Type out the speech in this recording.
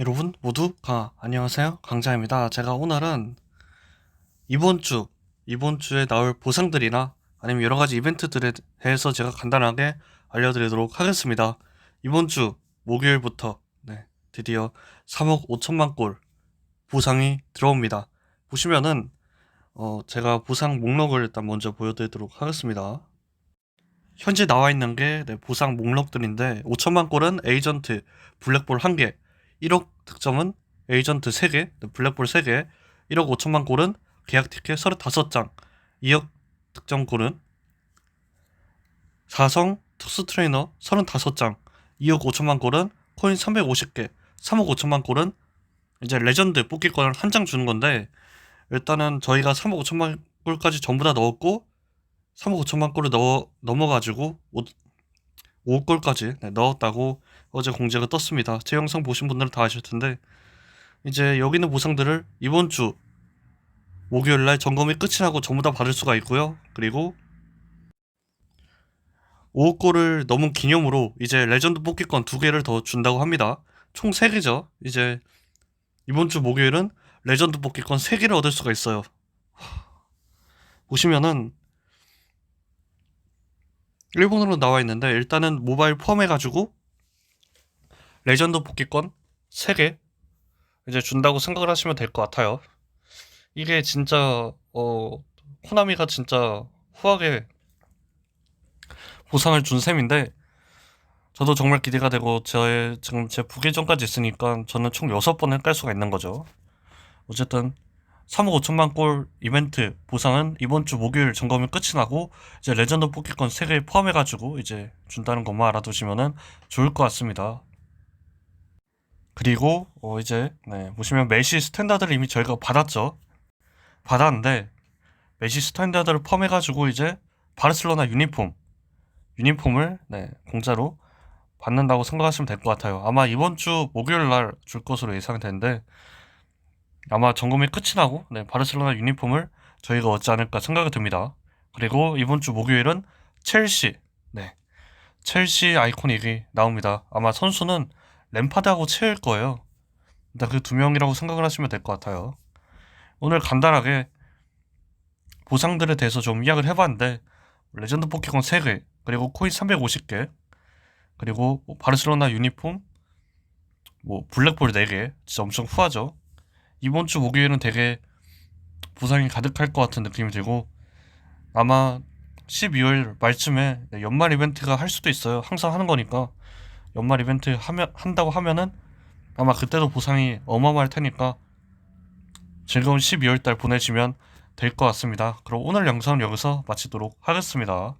여러분 모두 가 안녕하세요. 강자입니다. 제가 오늘은 이번 주 이번 주에 나올 보상들이나 아니면 여러 가지 이벤트들에 대해서 제가 간단하게 알려드리도록 하겠습니다. 이번 주 목요일부터 네, 드디어 3억 5천만 골 보상이 들어옵니다. 보시면은 어, 제가 보상 목록을 일단 먼저 보여드리도록 하겠습니다. 현재 나와 있는 게 네, 보상 목록들인데 5천만 골은 에이전트 블랙볼 1개 1억 득점은 에이전트 3개, 블랙볼 3개, 1억 5천만 골은 계약 티켓 35장, 2억 득점 골은 4성 특수 트레이너 35장, 2억 5천만 골은 코인 350개, 3억 5천만 골은 이제 레전드 뽑기 권을 한 장 주는 건데 일단은 저희가 3억 5천만 골까지 전부 다 넣었고 3억 5천만 골을 넣어 넘어가지고 5, 5골까지 넣었다고 어제 공지가 떴습니다. 제 영상 보신 분들은 다 아실 텐데 이제 여기 있는 보상들을 이번 주 목요일 날 점검이 끝이 나고 전부 다 받을 수가 있고요. 그리고 5골을 넘은 기념으로 이제 레전드 뽑기권 두 개를 더 준다고 합니다. 총 3개죠. 이제 이번 주 목요일은 레전드 뽑기권 3개를 얻을 수가 있어요. 보시면은 일본어로 나와 있는데 일단은 모바일 포함해 가지고 레전드 뽑기권 3개 이제 준다고 생각을 하시면 될 것 같아요. 이게 진짜 어 코나미가 진짜 후하게 보상을 준 셈인데 저도 정말 기대가 되고 제 지금 제 부계정까지 있으니까 저는 총 6번을 깔 수가 있는 거죠. 어쨌든 3억 5천만 골 이벤트 보상은 이번 주 목요일 점검이 끝이 나고 이제 레전드 뽑기권 3개 포함해가지고 이제 준다는 것만 알아두시면은 좋을 것 같습니다. 그리고 어 이제 네, 보시면 메시 스탠다드를 이미 저희가 받았죠. 받았는데 메시 스탠다드를 포함해가지고 이제 바르셀로나 유니폼 유니폼을 네, 공짜로 받는다고 생각하시면 될 것 같아요. 아마 이번 주 목요일 날 줄 것으로 예상되는데 아마 점검이 끝이 나고 네, 바르셀로나 유니폼을 저희가 얻지 않을까 생각이 듭니다. 그리고 이번 주 목요일은 첼시 네 첼시 아이코닉이 나옵니다. 아마 선수는 램파드하고 채일 거예요. 일단 그 두 명이라고 생각을 하시면 될 것 같아요. 오늘 간단하게 보상들에 대해서 좀 이야기를 해봤는데 레전드 포켓몬 3개 그리고 코인 350개 그리고 뭐 바르셀로나 유니폼 뭐 블랙볼 4개 진짜 엄청 후하죠. 이번 주 목요일은 되게 보상이 가득할 것 같은 느낌이 들고 아마 12월 말쯤에 연말 이벤트가 할 수도 있어요. 항상 하는 거니까 연말 이벤트 하면 한다고 하면은 아마 그때도 보상이 어마어마할 테니까 즐거운 12월 달 보내시면 될 것 같습니다. 그럼 오늘 영상은 여기서 마치도록 하겠습니다.